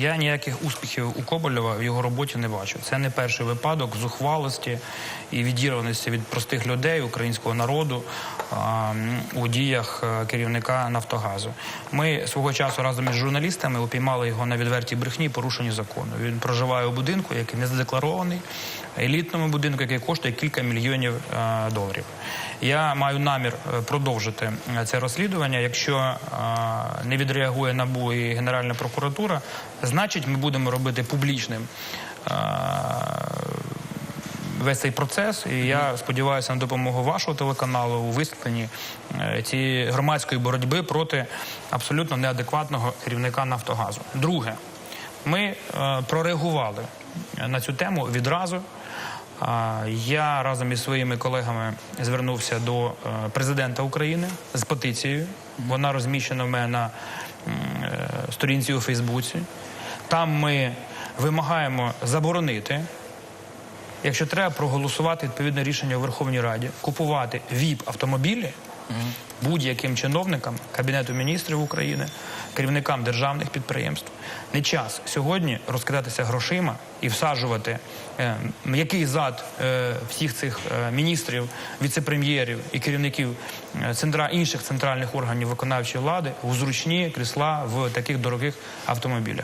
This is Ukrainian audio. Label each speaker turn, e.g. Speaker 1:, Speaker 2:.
Speaker 1: я ніяких успіхів у Кобольова в його роботі не бачу. Це не перший випадок зухвалості і відірваності від простих людей, українського народу у діях е, керівника Нафтогазу. Ми свого часу разом із журналістами упіймали його на відвертій брехні і порушенні закону. Він проживає у будинку, який не задекларований, елітному будинку, який коштує кілька мільйонів е, доларів. Я маю намір е, продовжити це розслідування. Якщо не відреагує НАБУ і Генеральна прокуратура, значить ми будемо робити публічним. Е, Весь цей процес, і я сподіваюся на допомогу вашого телеканалу у висвітленні е, цієї громадської боротьби проти абсолютно неадекватного керівника Нафтогазу. Друге, ми е, прореагували на цю тему відразу. Я разом із своїми колегами звернувся до е, президента України з петицією. Вона розміщена в мене на е, сторінці у Фейсбуці. Там ми вимагаємо заборонити, якщо треба, проголосувати відповідне рішення у Верховній Раді, купувати ВІП автомобілі будь-яким чиновникам Кабінету міністрів України, керівникам державних підприємств. Не час сьогодні розкидатися грошима і всаджувати е, м'який зад е, всіх цих е, міністрів, віцепрем'єрів і керівників центра, інших центральних органів виконавчої влади у зручні крісла в таких дорогих автомобілях.